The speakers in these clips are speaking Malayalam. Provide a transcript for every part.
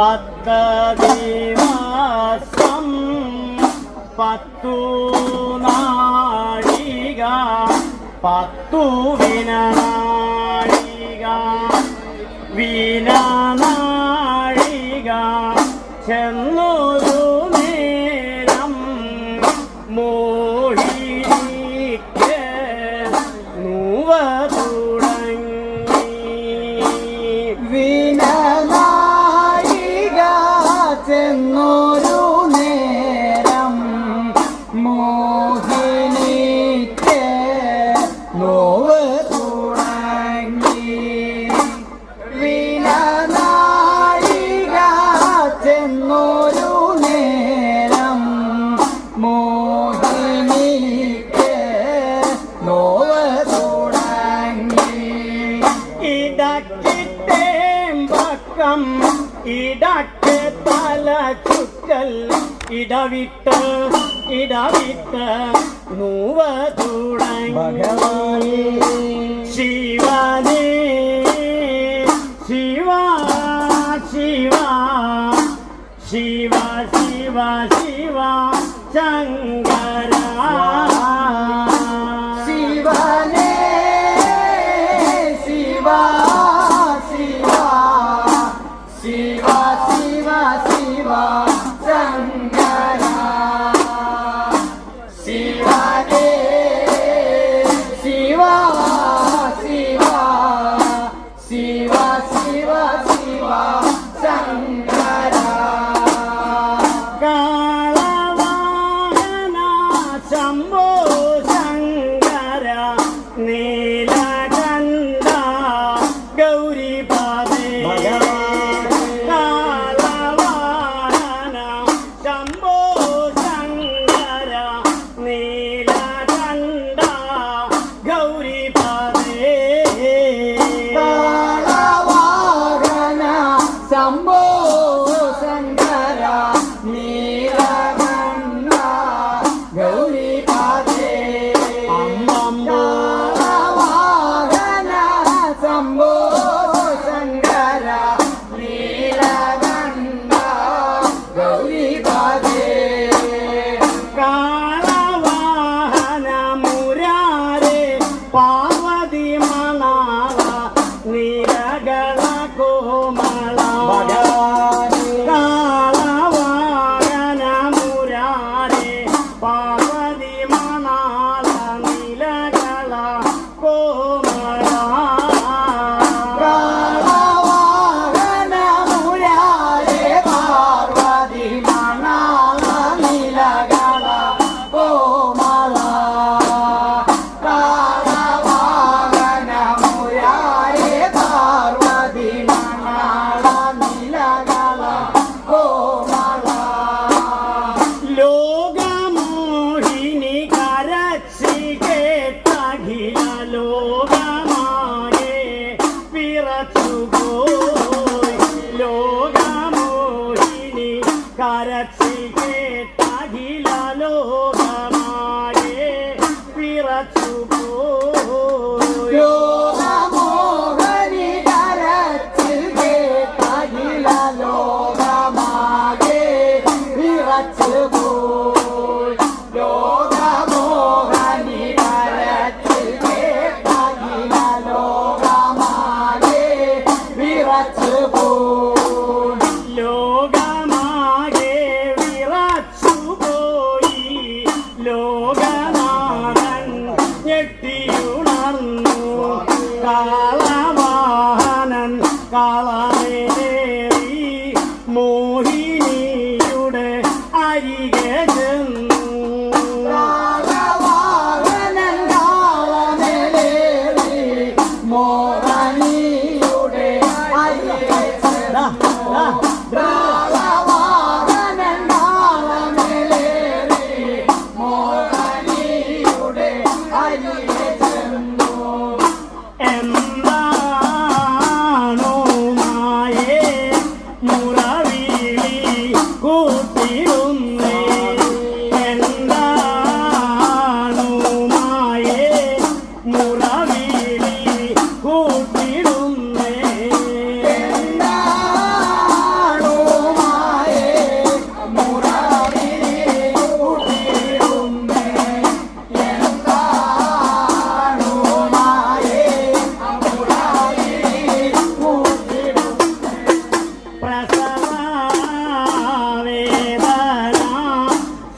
പദ്ധതി മാസം പത്തു നാഴിക പത്തു വിനാഴിക വിനാഴിക ചെന്നു せん ഊറ്റൽ ഇടവിട്ട ഇടവിട്ട നൂവ തുടങ്ങി ശിവനേ ശിവ ശിവ ശിവ ശിവ ശിവ ചങ്ങ 嘎啦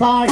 Bye.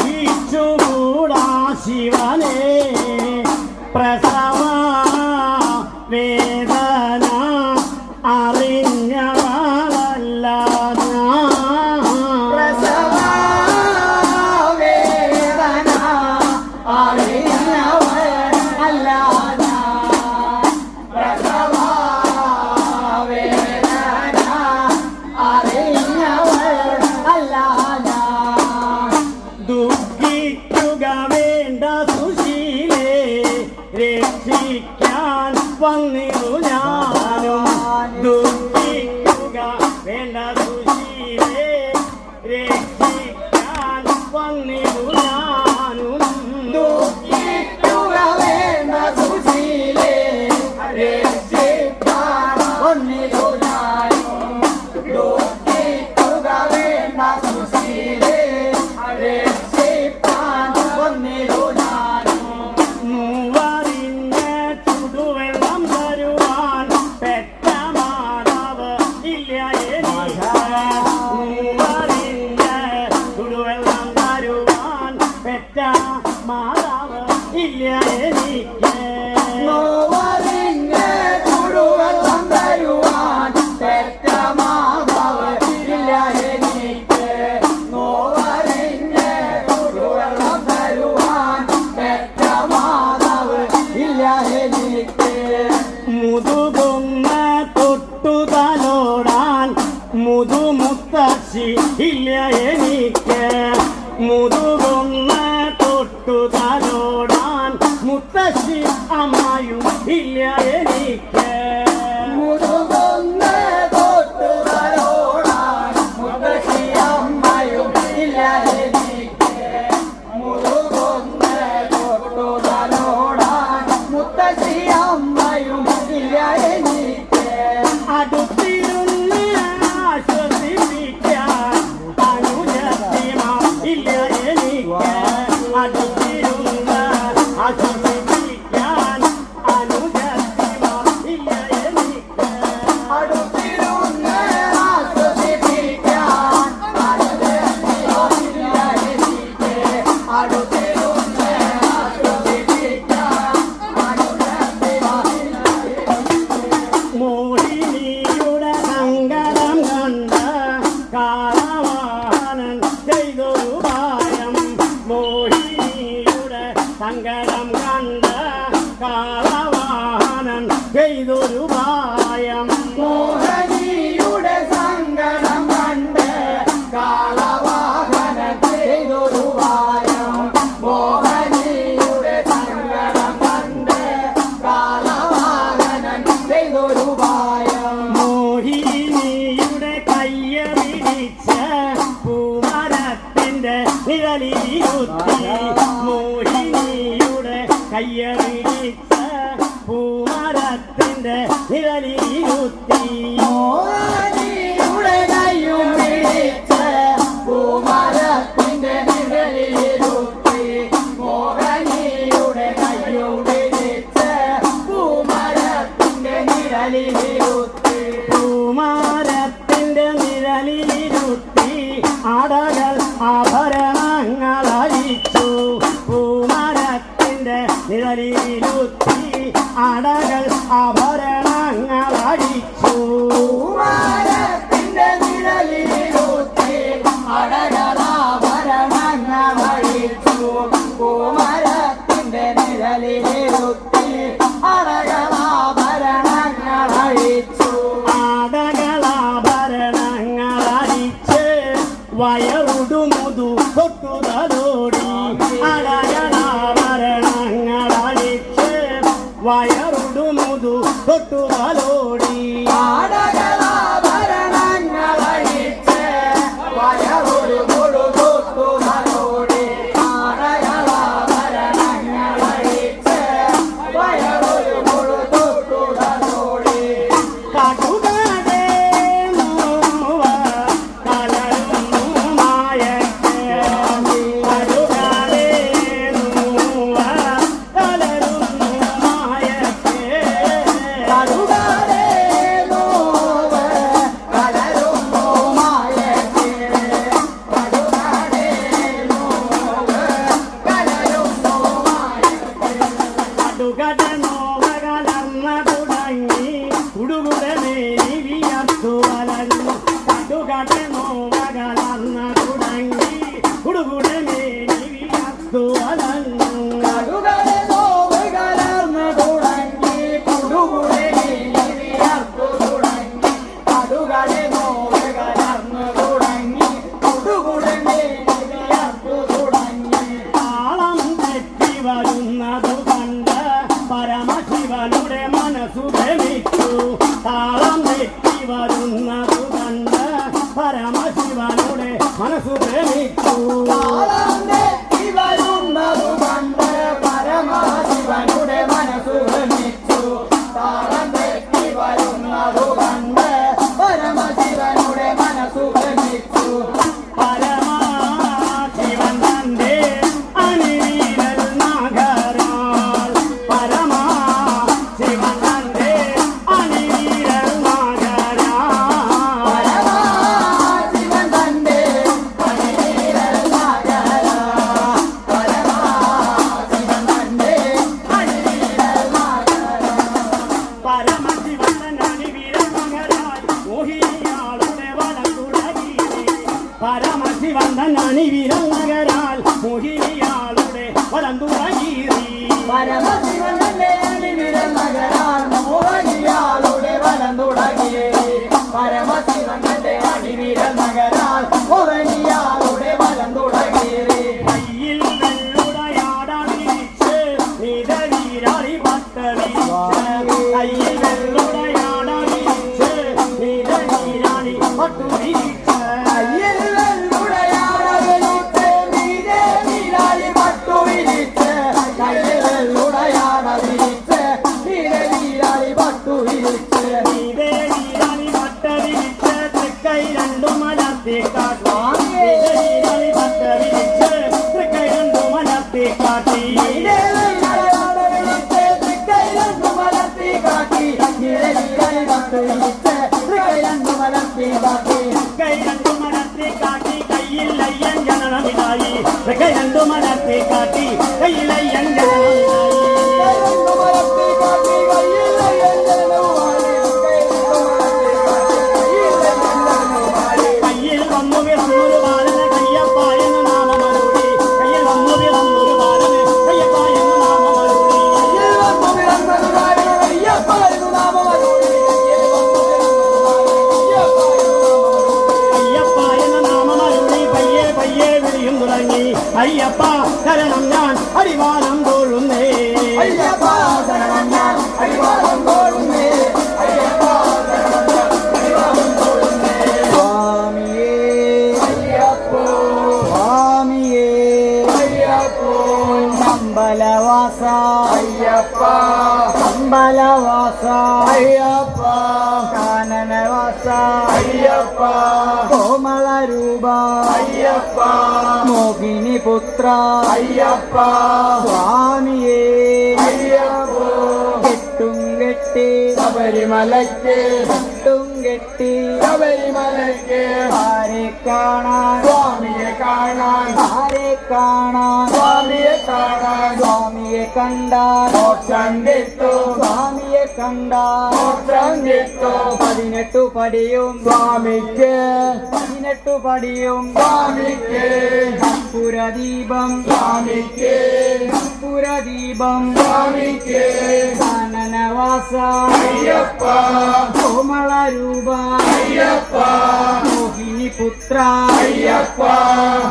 맞아. നിഴലിലിരുത്തി പൂമാരത്തിന്റെ നിഴലിലിരുത്തി ആടകൾ ആഭരണങ്ങളഴിച്ചു. പൂമാരത്തിന്റെ നിഴലിലിരുത്തി ആടകൾ ആഭരണ তোমার হাতে কাটি। അമ്പലവാസ. അയ്യപ്പ. അമ്പലവാസ. അയ്യപ്പ. കാനനവാസ. അയ്യപ്പ. കോമളരൂപ. അയ്യപ്പ. മോഹിനി പുത്ര. അയ്യപ്പ. സ്വാമിയേ. അയ്യപ്പ. കെട്ടും കെട്ടി. ശബരിമലയ്ക്ക്. കെട്ടും കെട്ടി. ശബരിമലയ്ക്ക്. ആരെ കാണാൻ? സ്വാമിയെ കാണാൻ. ആരെ കാണാൻ? സ്വാമിയെ காணாய் சுவாமியை கண்டார். மோட்சங்கிட்டு சுவாமியை கண்டார். மோட்சங்கிட்டு பதினெட்டு படியும். சுவாமிக்கு. பதினெட்டு படியும். சுவாமிக்கு. கற்பூர தீபம் சுவாமிக்கு. கற்பூர தீபம் சுவாமிக்கு. வாசா ஐயப்பா. கோமள ரூபா ஐயப்பா. மோகினி ശ്രീപുത്ര അയ്യപ്പ.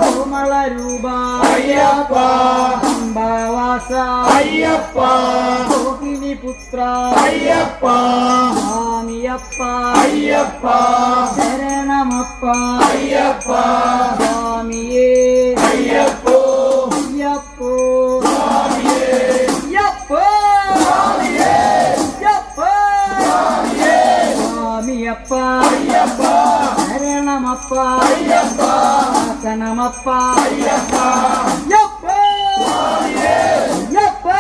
കോമളരൂപ അയ്യപ്പ. അംബാവാസ. അയ്യപ്പ. ഭോഗിനി പുത്ര അയ്യപ്പ. സ്വാമിയപ്പ അയ്യപ്പ. ശരണമപ്പ. അയ്യപ്പ. ஐயப்பா ஐயப்பா. சனமப்பா ஐயப்பா. ஐயப்பா. ஐயப்பா.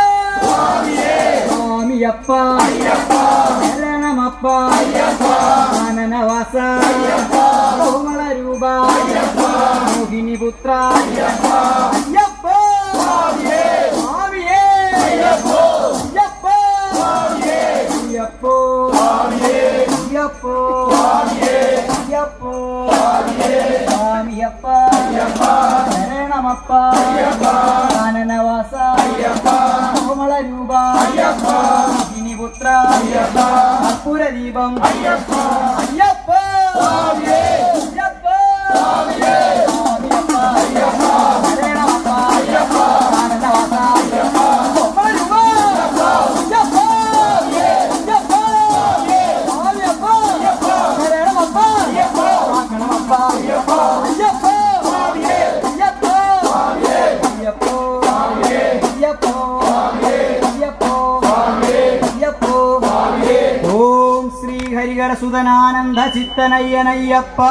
சுவாமியப்பா. ஐயப்பா. சரணமப்பா. ஐயப்பா. ஆனனவாசா ஐயப்பா. கோமல ரூபா ஐயப்பா. மோகினி புத்ரா ஐயப்பா. ஐயப்பா. சுவாமியே. ஐயப்பா. ஐயப்பா. ஐயப்பா. ஐயப்பா ஐயப்பா. சாமியப்பா சரணமப்பா. ஆனனவாசா கோமல ரூபா இனி புத்ரா அற்புர ஐயப்பா. ஐயப்பா. ஐயப்பா. சித்தனையனையப்பா